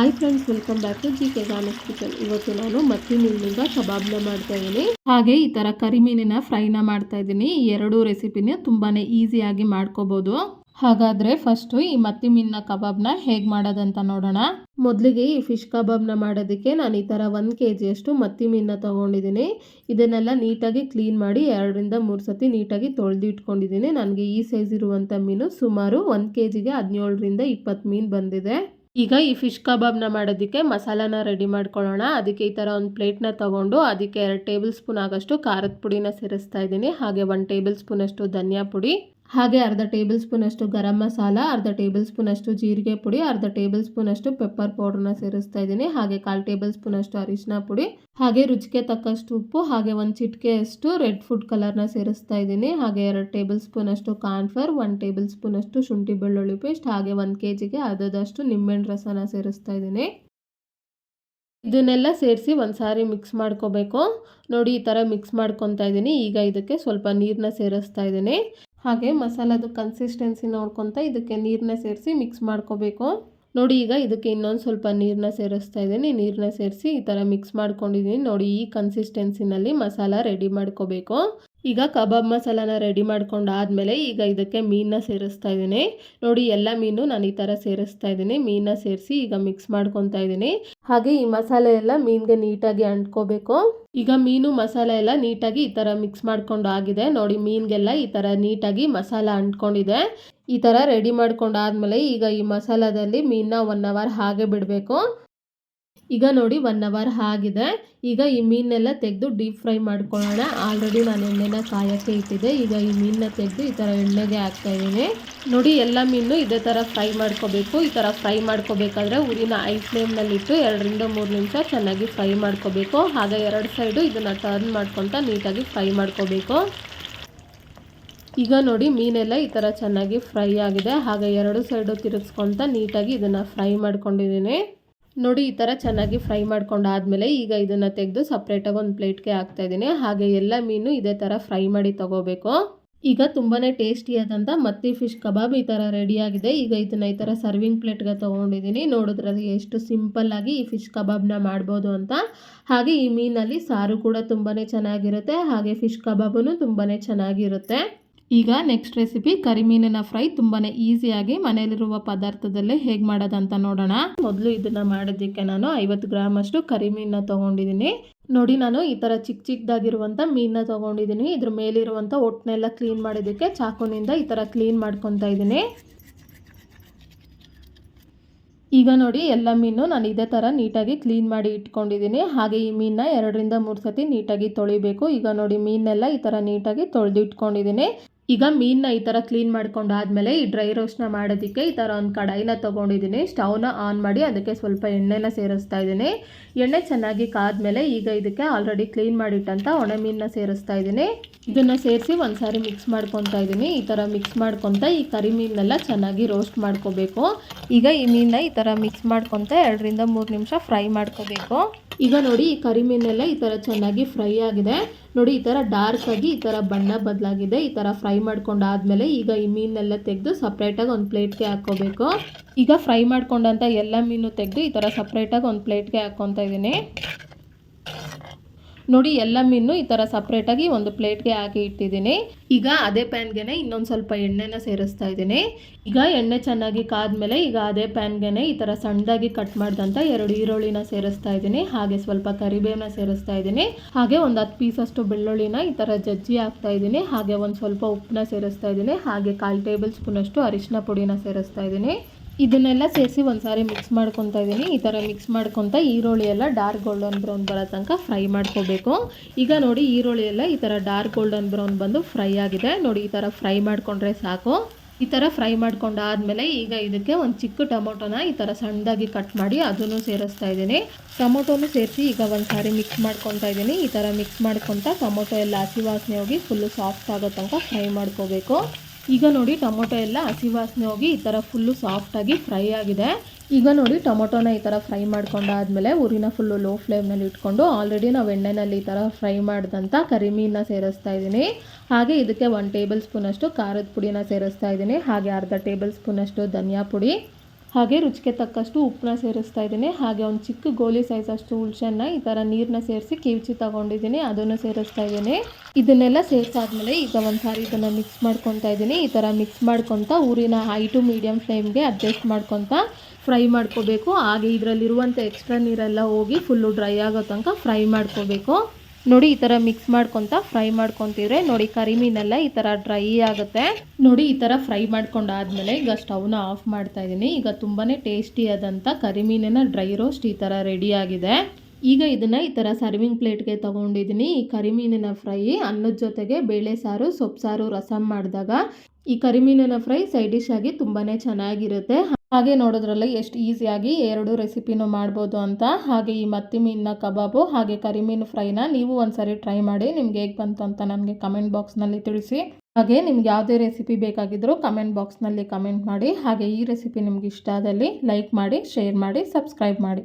Hi friends welcome back to G K Gana's kitchen ಇವತ್ತು ನಾನು ಮತ್ತಿ ಮೀನಿಂದ ಕಬಾಬ್ನ ಮಾಡ್ತಾ ಇದ್ದೀನಿ. ಹಾಗೆ ಈ ಥರ ಕರಿಮೀನಿನ ಫ್ರೈನ ಮಾಡ್ತಾ ಇದ್ದೀನಿ. ಈ ಎರಡು ರೆಸಿಪಿನ ತುಂಬಾ ಈಸಿಯಾಗಿ ಮಾಡ್ಕೋಬಹುದು ಹಾಗಾದ್ರೆ ಫಸ್ಟು ಈ ಮತ್ತಿ ಮೀನಿನ ಕಬಾಬ್ನ ಹೇಗೆ ಮಾಡೋದಂತ ನೋಡೋಣ. ಮೊದಲಿಗೆ ಈ ಫಿಶ್ ಕಬಾಬ್ನ ಮಾಡೋದಕ್ಕೆ ನಾನು ಈ ಥರ ಒಂದು ಕೆ ಜಿಯಷ್ಟು ಮತ್ತಿ ಮೀನನ್ನ ತಗೊಂಡಿದ್ದೀನಿ. ಇದನ್ನೆಲ್ಲ ನೀಟಾಗಿ ಕ್ಲೀನ್ ಮಾಡಿ ಎರಡರಿಂದ ಮೂರು ಸತಿ ನೀಟಾಗಿ ತೊಳೆದು ಇಟ್ಕೊಂಡಿದ್ದೀನಿ. ನನಗೆ ಈ ಸೈಜ್ ಇರುವಂಥ ಮೀನು ಸುಮಾರು ಒಂದು ಕೆ ಜಿಗೆ ಹದಿನೇಳರಿಂದ ಇಪ್ಪತ್ತು ಮೀನು ಬಂದಿದೆ. ಈಗ ಈ ಫಿಶ್ ಕಬಾಬ್ನ ಮಾಡೋದಕ್ಕೆ ಮಸಾಲಾನ ರೆಡಿ ಮಾಡ್ಕೊಳ್ಳೋಣ. ಅದಕ್ಕೆ ಈ ಥರ ಒಂದು ಪ್ಲೇಟ್ನ ತಗೊಂಡು ಅದಕ್ಕೆ ಎರಡು ಟೇಬಲ್ ಸ್ಪೂನ್ ಆಗೋಷ್ಟು ಖಾರದ ಪುಡಿನ ಸೇರಿಸ್ತಾ ಇದ್ದೀನಿ. ಹಾಗೆ ಒಂದು ಟೇಬಲ್ ಸ್ಪೂನಷ್ಟು ಧನಿಯಾ ಪುಡಿ. ಹಾಗೆ ಅರ್ಧ ಟೇಬಲ್ ಸ್ಪೂನಷ್ಟು ಗರಂ ಮಸಾಲ, ಅರ್ಧ ಟೇಬಲ್ ಸ್ಪೂನಷ್ಟು ಜೀರಿಗೆ ಪುಡಿ, ಅರ್ಧ ಟೇಬಲ್ ಸ್ಪೂನಷ್ಟು ಪೆಪ್ಪರ್ ಪೌಡರ್ನ ಸೇರಿಸ್ತಾ ಇದ್ದೀನಿ. ಹಾಗೆ ಕಾಲು ಟೇಬಲ್ ಸ್ಪೂನಷ್ಟು ಅರಿಶಿನ ಪುಡಿ, ಹಾಗೆ ರುಚಿಗೆ ತಕ್ಕಷ್ಟು ಉಪ್ಪು, ಹಾಗೆ ಒಂದು ಚಿಟಿಕೆ ಅಷ್ಟು ರೆಡ್ ಫುಡ್ ಕಲರ್ನ ಸೇರಿಸ್ತಾ ಇದ್ದೀನಿ. ಹಾಗೆ ಎರಡು ಟೇಬಲ್ ಸ್ಪೂನಷ್ಟು ಒನ್ ಒಂದು ಟೇಬಲ್ ಸ್ಪೂನಷ್ಟು ಶುಂಠಿ ಬೆಳ್ಳುಳ್ಳಿ ಪೇಸ್ಟ್ ಹಾಗೆ ಒಂದು ಕೆ ಜಿಗೆ ಅರ್ಧದಷ್ಟು ನಿಂಬೆಹಣ್ಣು ರಸನ ಸೇರಿಸ್ತಾ ಇದ್ದೀನಿ. ಇದನ್ನೆಲ್ಲ ಸೇರಿಸಿ ಒಂದು ಸಾರಿ ಮಿಕ್ಸ್ ಮಾಡ್ಕೋಬೇಕು. ನೋಡಿ ಈ ಥರ ಮಿಕ್ಸ್ ಮಾಡ್ಕೊತಾ ಇದ್ದೀನಿ. ಈಗ ಇದಕ್ಕೆ ಸ್ವಲ್ಪ ನೀರನ್ನ ಸೇರಿಸ್ತಾ ಇದ್ದೀನಿ. ಹಾಗೆ ಮಸಾಲದು ಕನ್ಸಿಸ್ಟೆನ್ಸಿ ನೋಡ್ಕೊತ ಇದಕ್ಕೆ ನೀರನ್ನ ಸೇರಿಸಿ ಮಿಕ್ಸ್ ಮಾಡ್ಕೋಬೇಕು. ನೋಡಿ ಈಗ ಇದಕ್ಕೆ ಇನ್ನೊಂದು ಸ್ವಲ್ಪ ನೀರನ್ನ ಸೇರಿಸ್ತಾ ಇದ್ದೀನಿ. ನೀರನ್ನ ಸೇರಿಸಿ ಈ ಥರ ಮಿಕ್ಸ್ ಮಾಡ್ಕೊಂಡಿದ್ದೀನಿ. ನೋಡಿ ಈ ಕನ್ಸಿಸ್ಟೆನ್ಸಿನಲ್ಲಿ ಮಸಾಲ ರೆಡಿ ಮಾಡ್ಕೋಬೇಕು. ಈಗ ಕಬಾಬ್ ಮಸಾಲಾನ ರೆಡಿ ಮಾಡ್ಕೊಂಡಾದ್ಮೇಲೆ ಈಗ ಇದಕ್ಕೆ ಮೀನನ್ನ ಸೇರಿಸ್ತಾ ಇದ್ದೀನಿ. ನೋಡಿ, ಎಲ್ಲ ಮೀನು ನಾನು ಈ ಥರ ಸೇರಿಸ್ತಾ ಇದ್ದೀನಿ. ಮೀನನ್ನ ಸೇರಿಸಿ ಈಗ ಮಿಕ್ಸ್ ಮಾಡ್ಕೊತಾ ಇದ್ದೀನಿ. ಹಾಗೆ ಈ ಮಸಾಲೆ ಎಲ್ಲ ಮೀನಿಗೆ ನೀಟಾಗಿ ಅಂಟ್ಕೋಬೇಕು. ಈಗ ಮೀನು, ಮಸಾಲೆ ಎಲ್ಲ ನೀಟಾಗಿ ಈ ಥರ ಮಿಕ್ಸ್ ಮಾಡ್ಕೊಂಡು ಆಗಿದೆ. ನೋಡಿ, ಮೀನಿಗೆಲ್ಲ ಈ ಥರ ನೀಟಾಗಿ ಮಸಾಲ ಅಂಟ್ಕೊಂಡಿದೆ. ಈ ಥರ ರೆಡಿ ಮಾಡ್ಕೊಂಡಾದ್ಮೇಲೆ ಈಗ ಈ ಮಸಾಲದಲ್ಲಿ ಮೀನನ್ನ ಒನ್ ಅವರ್ ಹಾಗೆ ಬಿಡಬೇಕು. ಈಗ ನೋಡಿ ಒನ್ ಅವರ್ ಆಗಿದೆ. ಈಗ ಈ ಮೀನೆಲ್ಲ ತೆಗೆದು ಡೀಪ್ ಫ್ರೈ ಮಾಡ್ಕೊಳ್ಳೋಣ. ಆಲ್ರೆಡಿ ನಾನು ಎಣ್ಣೆನ ಕಾಯೋಕ್ಕೆ ಇಟ್ಟಿದ್ದೆ. ಈಗ ಈ ಮೀನನ್ನ ತೆಗೆದು ಈ ಥರ ಎಣ್ಣೆಗೆ ಹಾಕ್ತಾ ಇದ್ದೀನಿ. ನೋಡಿ ಎಲ್ಲ ಮೀನು ಇದೇ ಥರ ಫ್ರೈ ಮಾಡ್ಕೋಬೇಕು. ಈ ಥರ ಫ್ರೈ ಮಾಡ್ಕೋಬೇಕಾದ್ರೆ ಉರಿನ ಐ ಫ್ಲೇಮ್ನಲ್ಲಿಟ್ಟು ಎರಡರಿಂದ ಮೂರು ನಿಮಿಷ ಚೆನ್ನಾಗಿ ಫ್ರೈ ಮಾಡ್ಕೋಬೇಕು. ಹಾಗೆ ಎರಡು ಸೈಡು ಇದನ್ನು ಟರ್ನ್ ಮಾಡ್ಕೊತ ನೀಟಾಗಿ ಫ್ರೈ ಮಾಡ್ಕೋಬೇಕು. ಈಗ ನೋಡಿ ಮೀನೆಲ್ಲ ಈ ಥರ ಚೆನ್ನಾಗಿ ಫ್ರೈ ಆಗಿದೆ. ಹಾಗೆ ಎರಡು ಸೈಡು ತಿರುಗಿಸ್ಕೊತ ನೀಟಾಗಿ ಇದನ್ನು ಫ್ರೈ ಮಾಡ್ಕೊಂಡಿದ್ದೀನಿ. ನೋಡಿ, ಈ ಥರ ಚೆನ್ನಾಗಿ ಫ್ರೈ ಮಾಡ್ಕೊಂಡಾದ್ಮೇಲೆ ಈಗ ಇದನ್ನು ತೆಗೆದು ಸಪ್ರೇಟಾಗಿ ಒಂದು ಪ್ಲೇಟ್ಗೆ ಹಾಕ್ತಾ ಇದ್ದೀನಿ. ಹಾಗೆ ಎಲ್ಲ ಮೀನು ಇದೇ ಥರ ಫ್ರೈ ಮಾಡಿ ತಗೋಬೇಕು. ಈಗ ತುಂಬಾ ಟೇಸ್ಟಿಯಾದಂಥ ಮತ್ತಿ ಫಿಶ್ ಕಬಾಬ್ ಈ ಥರ ರೆಡಿಯಾಗಿದೆ ಈಗ ಇದನ್ನು ಈ ಥರ ಸರ್ವಿಂಗ್ ಪ್ಲೇಟ್ಗೆ ತೊಗೊಂಡಿದ್ದೀನಿ. ನೋಡಿದ್ರಲ್ಲಿ ಎಷ್ಟು ಸಿಂಪಲ್ಲಾಗಿ ಈ ಫಿಶ್ ಕಬಾಬ್ನ ಮಾಡ್ಬೋದು ಅಂತ. ಹಾಗೆ ಈ ಮೀನಲ್ಲಿ ಸಾರು ಕೂಡ ತುಂಬಾ ಚೆನ್ನಾಗಿರುತ್ತೆ. ಹಾಗೆ ಫಿಶ್ ಕಬಾಬೂ ತುಂಬಾ ಚೆನ್ನಾಗಿರುತ್ತೆ. ಈಗ ನೆಕ್ಸ್ಟ್ ರೆಸಿಪಿ ಕರಿಮೀನಿನ ಫ್ರೈ ತುಂಬಾ ಈಸಿಯಾಗಿ ಮನೆಯಲ್ಲಿರುವ ಪದಾರ್ಥದಲ್ಲೇ ಹೇಗೆ ಮಾಡೋದಂತ ನೋಡೋಣ. ಮೊದಲು ಇದನ್ನು ಮಾಡೋದಕ್ಕೆ ನಾನು ಐವತ್ತು ಗ್ರಾಮ್ ಅಷ್ಟು ಕರಿಮೀನನ್ನ ತಗೊಂಡಿದ್ದೀನಿ. ನೋಡಿ ನಾನು ಈ ಥರ ಚಿಕ್ಕ ಚಿಕ್ಕದಾಗಿರುವಂಥ ಮೀನನ್ನ ತೊಗೊಂಡಿದ್ದೀನಿ. ಇದ್ರ ಮೇಲಿರುವಂಥ ಒಟ್ಟನೆಲ್ಲ ಕ್ಲೀನ್ ಮಾಡೋದಕ್ಕೆ ಚಾಕುನಿಂದ ಈ ಥರ ಕ್ಲೀನ್ ಮಾಡ್ಕೊತಾ ಇದ್ದೀನಿ. ಈಗ ನೋಡಿ ಎಲ್ಲ ಮೀನು ನಾನು ಇದೇ ಥರ ನೀಟಾಗಿ ಕ್ಲೀನ್ ಮಾಡಿ ಇಟ್ಕೊಂಡಿದ್ದೀನಿ. ಹಾಗೆ ಈ ಮೀನನ್ನ ಎರಡರಿಂದ ಮೂರು ಸತಿ ನೀಟಾಗಿ ತೊಳಿಬೇಕು. ಈಗ ನೋಡಿ ಮೀನೆಲ್ಲ ಈ ಥರ ನೀಟಾಗಿ ತೊಳೆದು ಇಟ್ಕೊಂಡಿದ್ದೀನಿ ಈಗ ಮೀನನ್ನ ಈ ಥರ ಕ್ಲೀನ್ ಮಾಡ್ಕೊಂಡಾದ್ಮೇಲೆ ಈ ಡ್ರೈ ರೋಸ್ಟ್ನ ಮಾಡೋದಕ್ಕೆ ಈ ಥರ ಒಂದು ಕಡಾಯಿನ ತೊಗೊಂಡಿದ್ದೀನಿ. ಸ್ಟವ್ನ ಆನ್ ಮಾಡಿ ಅದಕ್ಕೆ ಸ್ವಲ್ಪ ಎಣ್ಣೆನ ಸೇರಿಸ್ತಾ ಇದ್ದೀನಿ. ಎಣ್ಣೆ ಚೆನ್ನಾಗಿ ಕಾದ್ಮೇಲೆ ಈಗ ಇದಕ್ಕೆ ಆಲ್ರೆಡಿ ಕ್ಲೀನ್ ಮಾಡಿಟ್ಟಂಥ ಒಣ ಮೀನನ್ನ ಸೇರಿಸ್ತಾ ಇದ್ದೀನಿ. ಇದನ್ನು ಸೇರಿಸಿ ಒಂದು ಸಾರಿ ಮಿಕ್ಸ್ ಮಾಡ್ಕೊತಾ ಇದ್ದೀನಿ. ಈ ಥರ ಮಿಕ್ಸ್ ಮಾಡ್ಕೊತ ಈ ಕರಿ ಮೀನನ್ನೆಲ್ಲ ಚೆನ್ನಾಗಿ ರೋಸ್ಟ್ ಮಾಡ್ಕೋಬೇಕು. ಈಗ ಈ ಮೀನನ್ನ ಈ ಥರ ಮಿಕ್ಸ್ ಮಾಡ್ಕೊತ ಎರಡರಿಂದ ಮೂರು ನಿಮಿಷ ಫ್ರೈ ಮಾಡ್ಕೋಬೇಕು. ಈಗ ನೋಡಿ, ಈ ಕರಿಮೀನೆಲ್ಲ ಈ ಥರ ಚೆನ್ನಾಗಿ ಫ್ರೈ ಆಗಿದೆ. ನೋಡಿ, ಈ ಥರ ಡಾರ್ಕ್ ಆಗಿ ಈ ಥರ ಬಣ್ಣ ಬದಲಾಗಿದೆ. ಈ ಥರ ಫ್ರೈ ಮಾಡ್ಕೊಂಡಾದ್ಮೇಲೆ ಈಗ ಈ ಮೀನೆಲ್ಲ ತೆಗೆದು ಸಪ್ರೇಟಾಗಿ ಒಂದು ಪ್ಲೇಟ್ಗೆ ಹಾಕೋಬೇಕು ಈಗ ಫ್ರೈ ಮಾಡ್ಕೊಂಡಂಥ ಎಲ್ಲ ಮೀನು ತೆಗೆದು ಈ ಥರ ಸಪ್ರೇಟಾಗಿ ಒಂದು ಪ್ಲೇಟ್ಗೆ ಹಾಕ್ಕೊತಾ ಇದ್ದೀನಿ. ನೋಡಿ, ಎಲ್ಲ ಮೀನು ಈ ಥರ ಸಪ್ರೇಟಾಗಿ ಒಂದು ಪ್ಲೇಟ್ಗೆ ಹಾಕಿ ಇಟ್ಟಿದ್ದೀನಿ. ಈಗ ಅದೇ ಪ್ಯಾನ್ಗೆ ಇನ್ನೊಂದು ಸ್ವಲ್ಪ ಎಣ್ಣೆನ ಸೇರಿಸ್ತಾ ಇದ್ದೀನಿ. ಈಗ ಎಣ್ಣೆ ಚೆನ್ನಾಗಿ ಕಾದ್ಮೇಲೆ ಈಗ ಅದೇ ಪ್ಯಾನ್ಗೆ ಈ ಥರ ಸಣ್ಣದಾಗಿ ಕಟ್ ಮಾಡಿದಂತ ಎರಡು ಈರುಳ್ಳಿನ ಸೇರಿಸ್ತಾ ಇದ್ದೀನಿ. ಹಾಗೆ ಸ್ವಲ್ಪ ಕರಿಬೇವನ್ನ ಸೇರಿಸ್ತಾ ಇದ್ದೀನಿ. ಹಾಗೆ ಒಂದು ಹತ್ತು ಪೀಸಷ್ಟು ಬೆಳ್ಳುಳ್ಳಿನ ಈ ಥರ ಜಜ್ಜಿ ಹಾಕ್ತಾ ಇದ್ದೀನಿ. ಹಾಗೆ ಒಂದು ಸ್ವಲ್ಪ ಉಪ್ಪನ್ನ ಸೇರಿಸ್ತಾ ಇದ್ದೀನಿ. ಹಾಗೆ ಕಾಲು ಟೇಬಲ್ ಸ್ಪೂನಷ್ಟು ಅರಿಶಿನ ಪುಡಿನ ಸೇರಿಸ್ತಾ ಇದ್ದೀನಿ. ಇದನ್ನೆಲ್ಲ ಸೇರಿಸಿ ಒಂದು ಸಾರಿ ಮಿಕ್ಸ್ ಮಾಡ್ಕೊತ ಇದ್ದೀನಿ ಈ ಥರ ಮಿಕ್ಸ್ ಮಾಡ್ಕೊತ ಈರುಳ್ಳಿ ಎಲ್ಲ ಡಾರ್ಕ್ ಗೋಲ್ಡನ್ ಬ್ರೌನ್ ಬರೋ ತನಕ ಫ್ರೈ ಮಾಡ್ಕೋಬೇಕು ಈಗ ನೋಡಿ ಈರುಳ್ಳಿ ಎಲ್ಲ ಈ ಥರ ಡಾರ್ಕ್ ಗೋಲ್ಡನ್ ಬ್ರೌನ್ ಬಂದು ಫ್ರೈ ಆಗಿದೆ. ನೋಡಿ ಈ ಥರ ಫ್ರೈ ಮಾಡಿಕೊಂಡ್ರೆ ಸಾಕು. ಈ ಥರ ಫ್ರೈ ಮಾಡ್ಕೊಂಡಾದ್ಮೇಲೆ ಈಗ ಇದಕ್ಕೆ ಒಂದು ಚಿಕ್ಕ ಟೊಮೊಟೊನ ಈ ಥರ ಸಣ್ಣದಾಗಿ ಕಟ್ ಮಾಡಿ ಅದನ್ನು ಸೇರಿಸ್ತಾ ಇದ್ದೀನಿ ಟೊಮೊಟೊನು ಸೇರಿಸಿ ಈಗ ಒಂದು ಸಾರಿ ಮಿಕ್ಸ್ ಮಾಡ್ಕೊತಾ ಇದ್ದೀನಿ ಈ ಥರ ಮಿಕ್ಸ್ ಮಾಡ್ಕೊತ ಟೊಮೊಟೊ ಎಲ್ಲ ಹಸಿ ವಾಸನೆ ಹೋಗಿ ಫುಲ್ಲು ಸಾಫ್ಟ್ ಆಗೋ ತನಕ ಫ್ರೈ ಮಾಡ್ಕೋಬೇಕು ಈಗ ನೋಡಿ ಟೊಮೊಟೊ ಎಲ್ಲ ಹಸಿ ವಾಸನೆ ಹೋಗಿ ಈ ಥರ ಫುಲ್ಲು ಸಾಫ್ಟಾಗಿ ಫ್ರೈ ಆಗಿದೆ. ಈಗ ನೋಡಿ ಟೊಮೊಟೊನ ಈ ಥರ ಫ್ರೈ ಮಾಡ್ಕೊಂಡಾದ್ಮೇಲೆ ಊರಿನ ಫುಲ್ಲು ಲೋ ಫ್ಲೇಮ್ನಲ್ಲಿ ಇಟ್ಕೊಂಡು ಆಲ್ರೆಡಿ ನಾವು ಎಣ್ಣೆನಲ್ಲಿ ಈ ಥರ ಫ್ರೈ ಮಾಡಿದಂಥ ಕರಿಮೀನ ಸೇರಿಸ್ತಾ ಇದ್ದೀನಿ. ಹಾಗೆ ಇದಕ್ಕೆ ಒನ್ ಟೇಬಲ್ ಸ್ಪೂನಷ್ಟು ಖಾರದ ಪುಡಿನ ಸೇರಿಸ್ತಾ ಇದ್ದೀನಿ. ಹಾಗೆ ಅರ್ಧ ಟೇಬಲ್ ಸ್ಪೂನಷ್ಟು ಧನಿಯಾ ಪುಡಿ. ಹಾಗೆ ರುಚಿಗೆ ತಕ್ಕಷ್ಟು ಉಪ್ಪನ್ನ ಸೇರಿಸ್ತಾ ಇದ್ದೀನಿ. ಹಾಗೆ ಒಂದು ಚಿಕ್ಕ ಗೋಲಿ ಸೈಜ್ ಅಷ್ಟು ಹುಳ್ಸೆನ್ನ ಈ ಥರ ನೀರನ್ನ ಸೇರಿಸಿ ಕಿವುಚಿ ತಗೊಂಡಿದ್ದೀನಿ. ಅದನ್ನು ಸೇರಿಸ್ತಾ ಇದ್ದೀನಿ. ಇದನ್ನೆಲ್ಲ ಸೇರಿಸಾದ್ಮೇಲೆ ಈಗ ಒಂದು ಸಾರಿ ಇದನ್ನು ಮಿಕ್ಸ್ ಮಾಡ್ಕೊತಾ ಇದ್ದೀನಿ. ಈ ಥರ ಮಿಕ್ಸ್ ಮಾಡ್ಕೊತಾ ಊರಿನ ಹೈ ಟು ಮೀಡಿಯಮ್ ಫ್ಲೇಮ್ಗೆ ಅಡ್ಜಸ್ಟ್ ಮಾಡ್ಕೊತಾ ಫ್ರೈ ಮಾಡ್ಕೋಬೇಕು. ಹಾಗೆ ಇದರಲ್ಲಿರುವಂಥ ಎಕ್ಸ್ಟ್ರಾ ನೀರೆಲ್ಲ ಹೋಗಿ ಫುಲ್ಲು ಡ್ರೈ ಆಗೋ ತನಕ ಫ್ರೈ ಮಾಡ್ಕೋಬೇಕು. ನೋಡಿ, ಈ ಥರ ಮಿಕ್ಸ್ ಮಾಡ್ಕೊತ ಫ್ರೈ ಮಾಡ್ಕೊತಿದ್ರೆ ನೋಡಿ ಕರಿಮೀನೆಲ್ಲ ಈ ಥರ ಡ್ರೈ ಆಗುತ್ತೆ. ನೋಡಿ, ಈ ಥರ ಫ್ರೈ ಮಾಡ್ಕೊಂಡಾದ್ಮೇಲೆ ಈಗ ಸ್ಟವ್ನ ಆಫ್ ಮಾಡ್ತಾ ಇದ್ದೀನಿ ಈಗ ತುಂಬಾ ಟೇಸ್ಟಿಯಾದಂಥ ಕರಿಮೀನಿನ ಡ್ರೈ ರೋಸ್ಟ್ ಈ ಥರ ರೆಡಿ ಆಗಿದೆ. ಈಗ ಇದನ್ನು ಈ ಥರ ಸರ್ವಿಂಗ್ ಪ್ಲೇಟ್ಗೆ ತೊಗೊಂಡಿದ್ದೀನಿ ಈ ಕರಿಮೀನಿನ ಫ್ರೈ ಅನ್ನದ ಜೊತೆಗೆ ಬೇಳೆ ಸಾರು, ಸೊಪ್ಪು ಸಾರು, ರಸಂ ಮಾಡಿದಾಗ ಈ ಕರಿಮೀನಿನ ಫ್ರೈ ಸೈಡ್ ಡಿಶ್ ಆಗಿ ತುಂಬಾ ಚೆನ್ನಾಗಿರುತ್ತೆ. ಹಾಗೆ ನೋಡೋದ್ರಲ್ಲಿ ಎಷ್ಟು ಈಸಿಯಾಗಿ ಎರಡು ರೆಸಿಪಿನೂ ಮಾಡ್ಬೋದು ಅಂತ. ಹಾಗೆ ಈ ಮತ್ತಿ ಮೀನಿನ ಕಬಾಬು, ಹಾಗೆ ಕರಿಮೀನು ಫ್ರೈನ ನೀವು ಒಂದ್ಸರಿ ಟ್ರೈ ಮಾಡಿ ನಿಮ್ಗೆ ಹೇಗೆ ಬಂತು ಅಂತ ನನಗೆ ಕಮೆಂಟ್ ಬಾಕ್ಸ್ನಲ್ಲಿ ತಿಳಿಸಿ. ಹಾಗೆ ನಿಮ್ಗೆ ಯಾವುದೇ ರೆಸಿಪಿ ಬೇಕಾಗಿದ್ದರೂ ಕಮೆಂಟ್ ಬಾಕ್ಸ್ನಲ್ಲಿ ಕಮೆಂಟ್ ಮಾಡಿ. ಹಾಗೆ ಈ ರೆಸಿಪಿ ನಿಮ್ಗೆ ಇಷ್ಟ ಆದಲ್ಲಿ ಲೈಕ್ ಮಾಡಿ ಶೇರ್ ಮಾಡಿ ಸಬ್ಸ್ಕ್ರೈಬ್ ಮಾಡಿ.